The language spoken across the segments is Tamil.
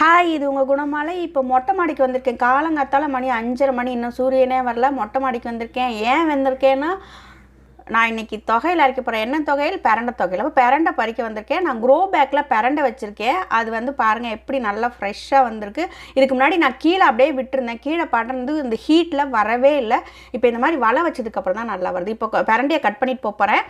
ஹாய் இது உங்கள் குணமாலை. இப்போ மொட்டை மாடிக்கு வந்திருக்கேன். காலங்காத்தால மணி அஞ்சரை மணி. இன்னும் சூரியனே வரல. மொட்டை மாடிக்கு வந்திருக்கேன். ஏன் வந்திருக்கேன்னா நான் இன்னைக்கு தொகையில் அரைக்க போகிறேன் என்ன தொகையில்? பிரண்டை தொகையில். அப்போ பரண்டை பறிக்க வந்திருக்கேன். நான் க்ரோ பேக்கில் பிரண்டை வச்சுருக்கேன். அது வந்து பாருங்கள் எப்படி நல்லா ஃப்ரெஷ்ஷாக வந்திருக்கு. இதுக்கு முன்னாடி நான் கீழே அப்படியே விட்டுருந்தேன். கீழே படர்ந்து இந்த ஹீட்டில் வரவே இல்லை. இப்போ இந்த மாதிரி வலை வச்சதுக்கப்புறம் தான் நல்லா வருது. இப்போ பிரண்டையை கட் பண்ணிட்டு போகிறேன்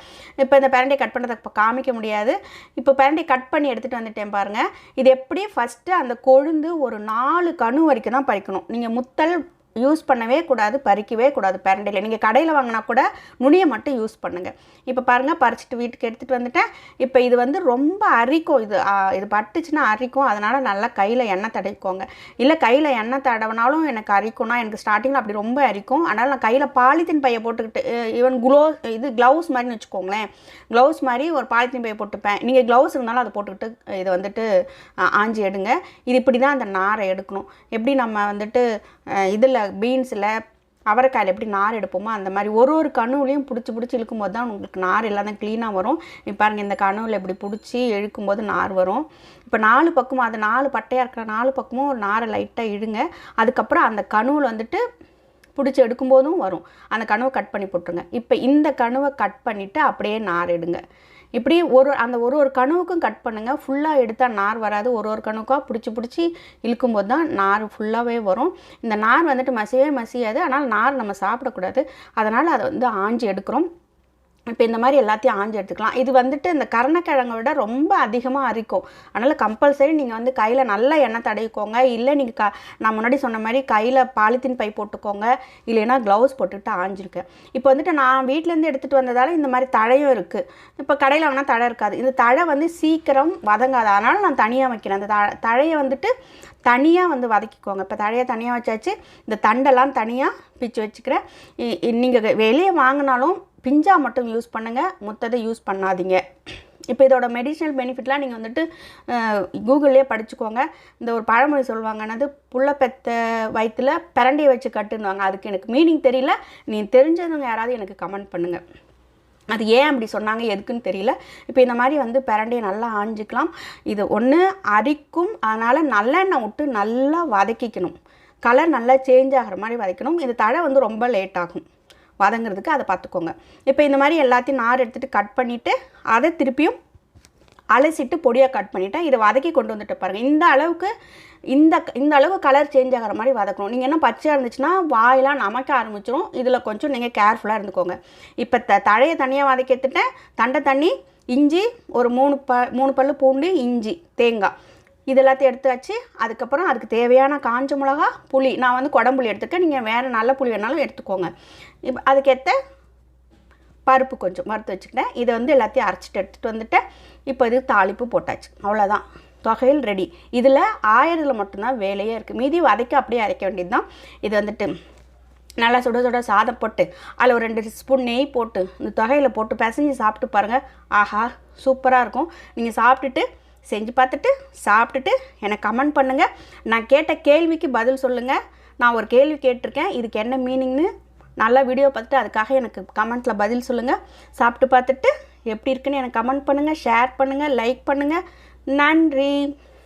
இப்போ இந்த பிரண்டையை கட் பண்ணதை இப்போ காமிக்க முடியாது. இப்போ பிரண்டையை கட் பண்ணி எடுத்துகிட்டு வந்துட்டேன் பாருங்கள் இது எப்படி ஃபஸ்ட்டு அந்த கொழுந்து ஒரு நாலு கணு வரைக்கும் தான் பறிக்கணும். நீங்கள் முத்தல் யூஸ் பண்ணவே கூடாது பறிக்கவே கூடாது பிரண்டையில். நீங்கள் கடையில் வாங்கினா கூட நுனியை மட்டும் யூஸ் பண்ணுங்கள் இப்போ பாருங்கள் பறிச்சுட்டு வீட்டுக்கு எடுத்துகிட்டு வந்துட்டேன். இப்போ இது வந்து ரொம்ப அரிக்கும். இது இது பட்டுச்சுன்னா அரிக்கும். அதனால் நல்லா கையில் எண்ணெய் தடவிக்கோங்க. இல்லை கையில் எண்ணெய் தடவினாலும் எனக்கு அரிக்கும்னா எனக்கு ஸ்டார்டிங்கில் அப்படி ரொம்ப அரிக்கும். அதனால் நான் கையில் பாலித்தீன் பையை போட்டுக்கிட்டு ஈவன் குளோ இது க்ளவுஸ் மாதிரின்னு வச்சுக்கோங்களேன். க்ளவுஸ் மாதிரி ஒரு பாலித்தீன் பையை போட்டுப்பேன். நீங்கள் க்ளவுஸ் இருந்தாலும் அதை போட்டுக்கிட்டு இதை வந்துட்டு ஆஞ்சி எடுங்க. இது இப்படி தான் அந்த நாரை எடுக்கணும். எப்படி நம்ம வந்துட்டு இதில் பீன்ஸில் அவரைக்காயில் எப்படி நார் எடுப்போமோ அந்த மாதிரி ஒரு ஒரு கணுவிலையும் பிடிச்சி பிடிச்சி இழுக்கும்போது தான் உங்களுக்கு நார் எல்லாம் தான் க்ளீனாக வரும். நீ பாருங்கள் இந்த கணுவில் இப்படி பிடிச்சி இழுக்கும் போது நார் வரும். இப்போ நாலு பக்கமும் அது நாலு பட்டையாக இருக்கிற நாலு பக்கமும் ஒரு நாரை லைட்டாக இழுங்க. அதுக்கப்புறம் அந்த கணுவில் வந்துட்டு பிடிச்சி எடுக்கும்போதும் வரும். அந்த கணுவை கட் பண்ணி போட்டுருங்க. இப்போ இந்த கணுவை கட் பண்ணிவிட்டு அப்படியே நார் எடுங்க. இப்படி ஒரு அந்த ஒரு ஒரு கணுவுக்கும் கட் பண்ணுங்கள் ஃபுல்லாக எடுத்தால் நார் வராது. ஒரு ஒரு கணுக்காக பிடிச்சி பிடிச்சி இழுக்கும்போது தான் நார் ஃபுல்லாகவே வரும். இந்த நார் வந்துட்டு மசியவே மசியாது. ஆனால் நார் நம்ம சாப்பிடக்கூடாது. அதனால் அதை வந்து ஆஞ்சி எடுக்கிறோம். இப்போ இந்த மாதிரி எல்லாத்தையும் ஆஞ்சு எடுத்துக்கலாம். இது வந்துட்டு இந்த கருணக்கிழங்கை விட ரொம்ப அதிகமாக அரிக்கும். அதனால் கம்பல்சரி நீங்கள் வந்து கையில் நல்லா எண்ணெய் தடவிக்கோங்க. இல்லை நீங்கள் க நான் முன்னாடி சொன்ன மாதிரி கையில் பாலித்தீன் பை போட்டுக்கோங்க. இல்லைன்னா க்ளவுஸ் போட்டுக்கிட்டு ஆஞ்சிருக்கேன் இப்போ வந்துட்டு நான் வீட்டிலேருந்து எடுத்துகிட்டு வந்ததால் இந்த மாதிரி தழையும் இருக்குது இப்போ கடையில் வாங்கினா தழை இருக்காது. இந்த தழை வந்து சீக்கிரம் வதங்காது. அதனால் நான் தனியாக வைக்கிறேன். அந்த த தழையை வந்துட்டு தனியாக வந்து வதக்கிக்கோங்க. இப்போ தழையை தனியாக வச்சாச்சு. இந்த தண்டெல்லாம் தனியாக பிச்சு வச்சுக்கிறேன். நீங்கள் வெளியே வாங்கினாலும் பிஞ்சா மட்டும் யூஸ் பண்ணுங்கள் முத்ததை யூஸ் பண்ணாதீங்க. இப்போ இதோட மெடிஷனல் பெனிஃபிட்லாம் நீங்கள் வந்துட்டு கூகுள்லேயே படிச்சுக்கோங்க. இந்த ஒரு பழமொழி சொல்லுவாங்கன்னது புள்ளப்பெத்த வயிற்றுல பிரண்டையை வச்சு கட்டுன்னுவாங்க. அதுக்கு எனக்கு மீனிங் தெரியல. நீ தெரிஞ்சவங்க யாராவது எனக்கு கமெண்ட் பண்ணுங்கள் அது ஏன் அப்படி சொன்னாங்க எதுக்குன்னு தெரியல. இப்போ இந்த மாதிரி வந்து பிரண்டையை நல்லா ஆஞ்சிக்கலாம். இது ஒன்று அரிக்கும் அதனால் நல்லெண்ணெய் விட்டு நல்லா வதக்கிக்கணும். கலர் நல்லா சேஞ்ச் ஆகிற மாதிரி வதக்கணும். இந்த தழை வந்து ரொம்ப லேட் ஆகும். வதங்குறதுக்கு அதை பார்த்துக்கோங்க. இப்போ இந்த மாதிரி எல்லாத்தையும் நார் எடுத்துகிட்டு கட் பண்ணிவிட்டு அதை திருப்பியும் அலசிட்டு பொடியாக கட் பண்ணிவிட்டேன் இதை வதக்கி கொண்டு வந்துட்டு பாருங்கள் இந்த அளவுக்கு இந்த இந்த அளவுக்கு கலர் சேஞ்ச் ஆகிற மாதிரி வதக்கணும். நீங்கள் என்ன பச்சையாக இருந்துச்சுன்னா வாயெல்லாம் நமக்க ஆரம்பிச்சிடும் இதில் கொஞ்சம் நீங்கள் கேர்ஃபுல்லாக இருந்துக்கோங்க. இப்போ த தழையை தனியாக வதக்கி எடுத்துட்டேன். தண்டை தண்ணி இஞ்சி ஒரு மூணு ப மூணு பல்லு பூண்டு இஞ்சி தேங்காய். இது எல்லாத்தையும் எடுத்தாச்சு அதுக்கப்புறம் அதுக்கு தேவையான காஞ்ச மிளகா புளி. நான் வந்து குடம்புளி எடுத்துக்கேன். நீங்கள் வேறு நல்ல புளி வேணாலும் எடுத்துக்கோங்க. இப்போ அதுக்கேற்ற பருப்பு கொஞ்சம் வறுத்து வச்சுக்கிட்டேன். இதை வந்து எல்லாத்தையும் அரைச்சிட்டு எடுத்துகிட்டு வந்துட்டேன். இப்போ இது தாளிப்பு போட்டாச்சு. அவ்வளோதான் தொகையில் ரெடி இதில் ஆயிரத்தில் மட்டும்தான் வேலையே இருக்குது மீதி வதைக்க அப்படியே அரைக்க வேண்டியது தான் இது வந்துட்டு நல்லா சுட சுட சாதம் போட்டு அதில் ஒரு ரெண்டு ஸ்பூன் நெய் போட்டு இந்த தொகையில் போட்டு பிசைஞ்சு சாப்பிட்டு பாருங்கள் ஆஹா சூப்பராக இருக்கும். நீங்கள் சாப்பிட்டுட்டு செஞ்சு பார்த்துட்டு சாப்பிட்டுட்டு எனக்கு கமெண்ட் பண்ணுங்கள் நான் கேட்ட கேள்விக்கு பதில் சொல்லுங்கள் நான் ஒரு கேள்வி கேட்டிருக்கேன். இதுக்கு என்ன மீனிங்னு நல்லா வீடியோ பார்த்துட்டு அதுக்காக எனக்கு கமெண்ட்டில் பதில் சொல்லுங்கள் சாப்பிட்டு பார்த்துட்டு எப்படி இருக்குன்னு எனக்கு கமெண்ட் பண்ணுங்கள் ஷேர் பண்ணுங்கள் லைக் பண்ணுங்கள் நன்றி.